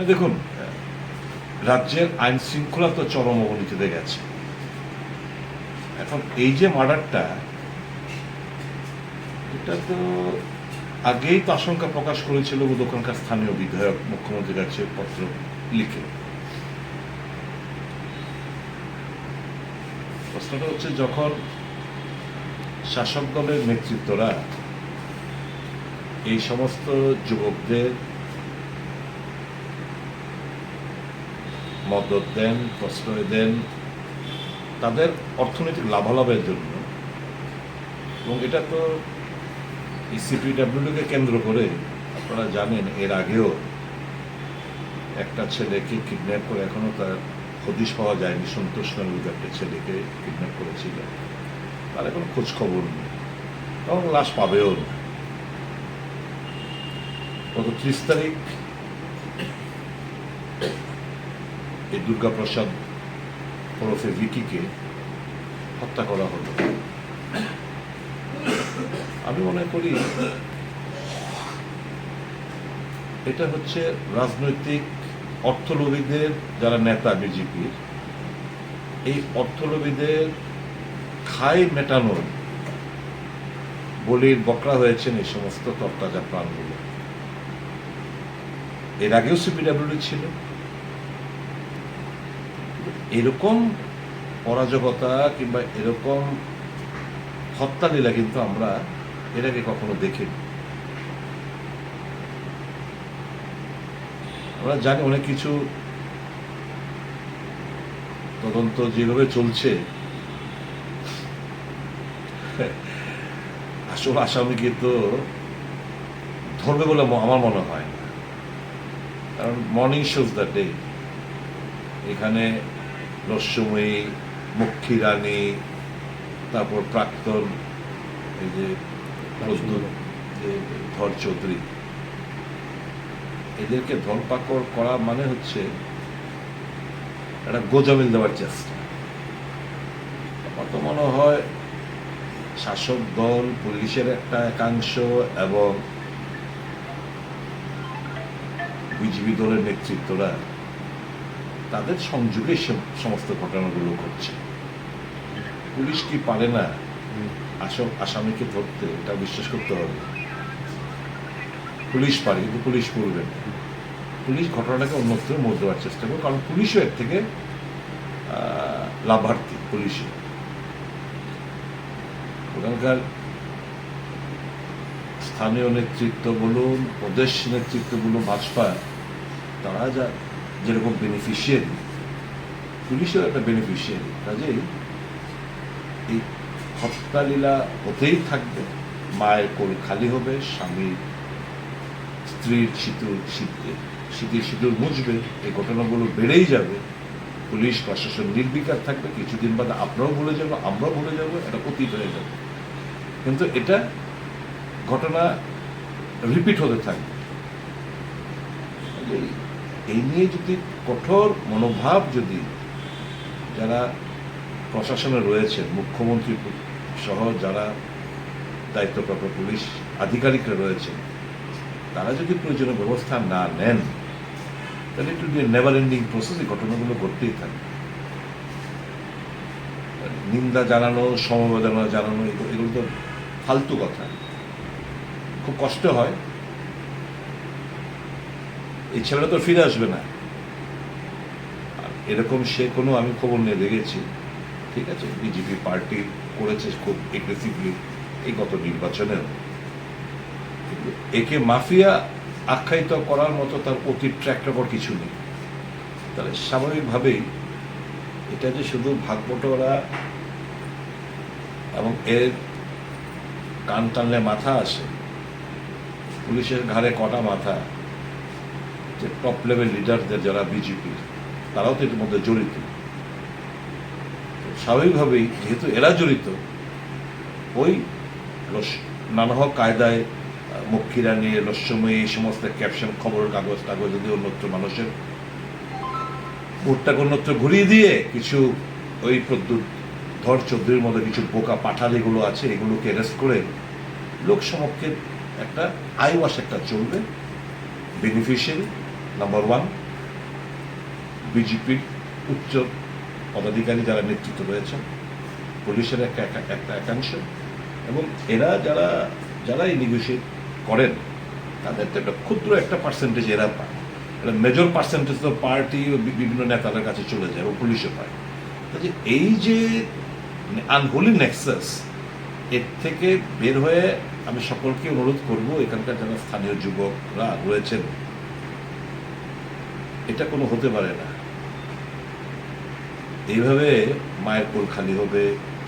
দেখুন, রাজ্যের আইন শৃঙ্খলা তো চরম অবনতিতে গেছে। এখন এই যে মার্ডারটা, এটা তো আগেই তো আশঙ্কা প্রকাশ করেছিল ওখানকার স্থানীয় বিধায়ক মুখ্যমন্ত্রীর কাছে পত্র লিখে। প্রশ্নটা হচ্ছে, যখন শাসক দলের নেতৃত্বরা এই সমস্ত যুবকদের মদত দেন, প্রশ্রয় দেন, তাদের অর্থনৈতিক লাভালাভের জন্য। এবং এটা তো এই সিপিডাব্লিউকে কেন্দ্র করে আপনারা জানেন, এর আগেও একটা ছেলেকে কিডন্যাপ করে এখনও তার হদিশ পাওয়া যায়নি। সন্তোষ নামে একটা ছেলেকে কিডন্যাপ করেছিল। তার এখন খোঁজ খবর নেই। এবং লাশ পাবেও না। গত ত্রিশ তারিখ এই দুর্গাপ্রসাদ ওরফে ভিকিকে হত্যা করা হলো। আমি মনে করি এটা হচ্ছে রাজনৈতিক অর্থলোভীদের যারা নেতা বিজেপির, এই অর্থলোভীদের খাই মেটানোর বলির বকরা হয়েছেন এই সমস্ত তরতাজা প্রাণগুলো। এর আগেও সিপিডাব্লিউডি ছিল। এরকম অরাজকতা কিংবা এরকম হত্যালীলা কিন্তু আমরা এর আগে কখনো দেখিনি। আমরা জানি অনেক কিছু তদন্ত যেভাবে চলছে, আসল আসামিকে তো ধরবে বলে আমার মনে হয় না। কারণ মর্নিং শোজ দ্য ডে এখানে রস্যময়ী মক্ষী রানী তারপর প্রাক্তন এই যে ধর চৌধুরী এদেরকে ধরপাকড় করা মানে হচ্ছে একটা গোজামিল দেওয়ার চেষ্টা। আমার তো মনে হয় শাসক দল পুলিশের একটা একাংশ এবং বিজেপি দলের নেতৃত্বরা তাদের সংযোগে সব- সমস্ত ঘটনাগুলো ঘটছে। পুলিশ কি পারে না আসল আসামিকে ধরতে, এটা বিশ্বাস করতে হবে। পুলিশ পারে, কিন্তু পুলিশ করবে না। পুলিশ ঘটনাটাকে অন্যত্র মোড় দেওয়ার চেষ্টা করবে, কারণ পুলিশও এর থেকে লাভার্থী পুলিশে ওখানকার স্থানীয় নেতৃত্ব বলুন, প্রদেশ নেতৃত্ব বলুন, ভাজপা, তারা যা যেরকম বেনিফিশিয়ারি পুলিশের একটা বেনিফিশিয়ারি কাজেই এই হত্যালীলা হতেই থাকবে। মায়ের কোল খালি হবে স্বামীর স্ত্রীর সিঁদুর শীতে শীতের সিঁদুর মুছবে, এই ঘটনাগুলো বেড়েই যাবে। পুলিশ, প্রশাসন নির্বিকার থাকবে, কিছুদিন বাদে আপনারাও ভুলে যাব, আমরাও ভুলে যাব, এটা অতীত হয়ে যাবে। কিন্তু এটা ঘটনা রিপিট হতে থাকবে। এই নিয়ে যদি কঠোর মনোভাব যদি যারা প্রশাসনে রয়েছেন, মুখ্যমন্ত্রী সহ যারা দায়িত্বপ্রাপ্ত পুলিশ আধিকারিকরা রয়েছেন, তারা যদি প্রয়োজনীয় ব্যবস্থা না নেন, তাহলে একটু নেভার এন্ডিং প্রসেস ঘটনাগুলো ঘটতেই থাকে নিন্দা জানানো, সমবেদনা জানানো, এগুলো তো ফালতু কথা। খুব কষ্ট হয়। এই ছেলেটা তো ফিরে আসবে না। এরকম সে কোনো আমি খবর নিয়ে দেখেছি, ঠিক আছে? বিজেপি পার্টি করেছে খুব এগ্রেসিভলি এই গত নির্বাচনেও। একে মাফিয়া আখ্যায়িত করার মতো তার অতীত ট্র্যাক রেকর্ড কিছু নেই। তাহলে স্বাভাবিকভাবেই এটা যে শুধু ভাগবটোরা এবং এর কান টানলে মাথা আসে, পুলিশের ঘাড়ে কটা মাথা যে টপ লেভেল লিডারদের যারা বিজেপি তারাও তো এর মধ্যে জড়িত স্বাভাবিকভাবেই যেহেতু এরা জড়িত, ওই রস- নানা হোক কায়দায় মক্ষীরা নিয়ে রহস্যময়ী, এই সমস্ত ক্যাপশন খবরের কাগজ কাগজ যদি অন্যত্র মানুষের ভোটটাকে অন্যত্র ঘুরিয়ে দিয়ে কিছু ওই প্রদ্যুৎ ধর চৌধুরীর মধ্যে কিছু বোকা পাঠালিগুলো আছে, এগুলোকে অ্যারেস্ট করে লোক সমক্ষে একটা আইওয়াস একটা চলবে বেনিফিশিয়ারি নাম্বার ওয়ান বিজেপির উচ্চ পদাধিকারী যারা নেতৃত্ব রয়েছেন, পুলিশের একটা একটা- একাংশ, এবং এরা যারা যারা এই নেগোসিয়েট করেন, তাদের তো একটা ক্ষুদ্র একটা পার্সেন্টেজ এরা পায়। এটা মেজর পার্সেন্টেজ তো পার্টি বিভিন্ন নেতাদের কাছে চলে যায় এবং পুলিশে পায়। কাজে এই যে আনহোলি নেক্সাস এর থেকে বের হয়ে আমি সকলকে অনুরোধ করব, এখানকার যারা স্থানীয় যুবকরা রয়েছেন এটা কোনো হতে পারে না। এইভাবে মায়ের কোল খালি হবে,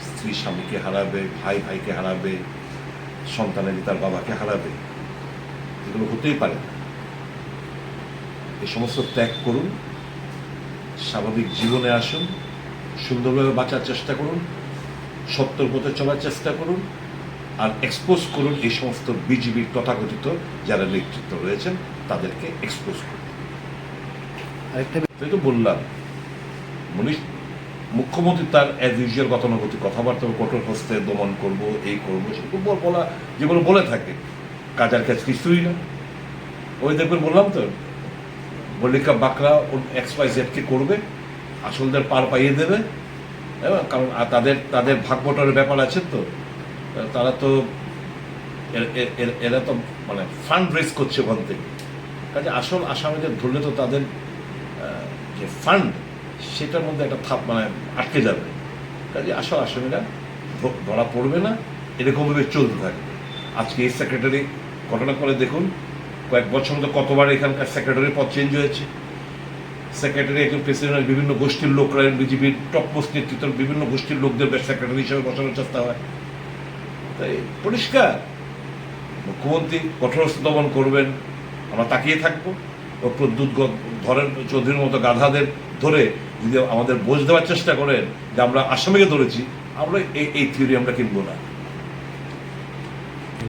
স্ত্রী স্বামীকে হারাবে, ভাই ভাইকে হারাবে, সন্তানের তার বাবাকে হারাবে, এগুলো হতেই পারে না। এই সমস্ত ত্যাগ করুন, স্বাভাবিক জীবনে আসুন, সুন্দরভাবে বাঁচার চেষ্টা করুন, সত্যর পথে চলার চেষ্টা করুন, আর এক্সপোজ করুন এই সমস্ত বিজিবির তথাকথিত যারা নেতৃত্ব রয়েছেন, তাদেরকে এক্সপোজ করুন। আরেকটা তাই তো বললাম, মনীষ, মুখ্যমন্ত্রী তার অ্যাজ ইউজুয়াল গতানুগতিক কথাবার্তা কঠোর হস্তে দমন করব, এই করব সেগুলো বল- যেগুলো বলে থাকে, কাজার কাজ কিছুই না। ওই দেখবেন বললাম তো মল্লিকা বাকরা ওর এক্স ওয়াই জেডকে করবে, আসলদের পার পাইয়ে দেবে এবং কারণ আর তাদের তাদের ভাগ বটরের ব্যাপার আছে তো তারা তো এরা তো মানে ফান্ড রেজ করছে ওখান থেকে। কাজে আসল আসামিদের ধরলে তো তাদের যে ফান্ড সেটার মধ্যে একটা থাপ মানে আটকে যাবে। কাজে আসল আসামিরা ধরা পড়বে না, এরকমভাবে চলতে থাকবে। আজকে এই সেক্রেটারি ঘটনা করে দেখুন, কয়েক বছর মধ্যে কতবার এখানকার সেক্রেটারি পদ চেঞ্জ হয়েছে। সেক্রেটারি একজন প্রেসিডেন্টের বিভিন্ন গোষ্ঠীর লোকরা, বিজেপির টপ মোস্ট নেতৃত্বের বিভিন্ন গোষ্ঠীর লোকদের সেক্রেটারি হিসেবে বসানোর চেষ্টা হয়। তাই পরিষ্কার। মুখ্যমন্ত্রী কঠোরস্থ দমন করবেন, আমরা তাকিয়ে থাকব। প্রদ্যুৎ ধরেন চৌধুরীর মতো গাধাদের ধরে যদি আমাদের বোঝ দেওয়ার চেষ্টা করেন যে আমরা আসামিকে ধরেছি, আমরা এই থিওরি আমরা কিনবো না।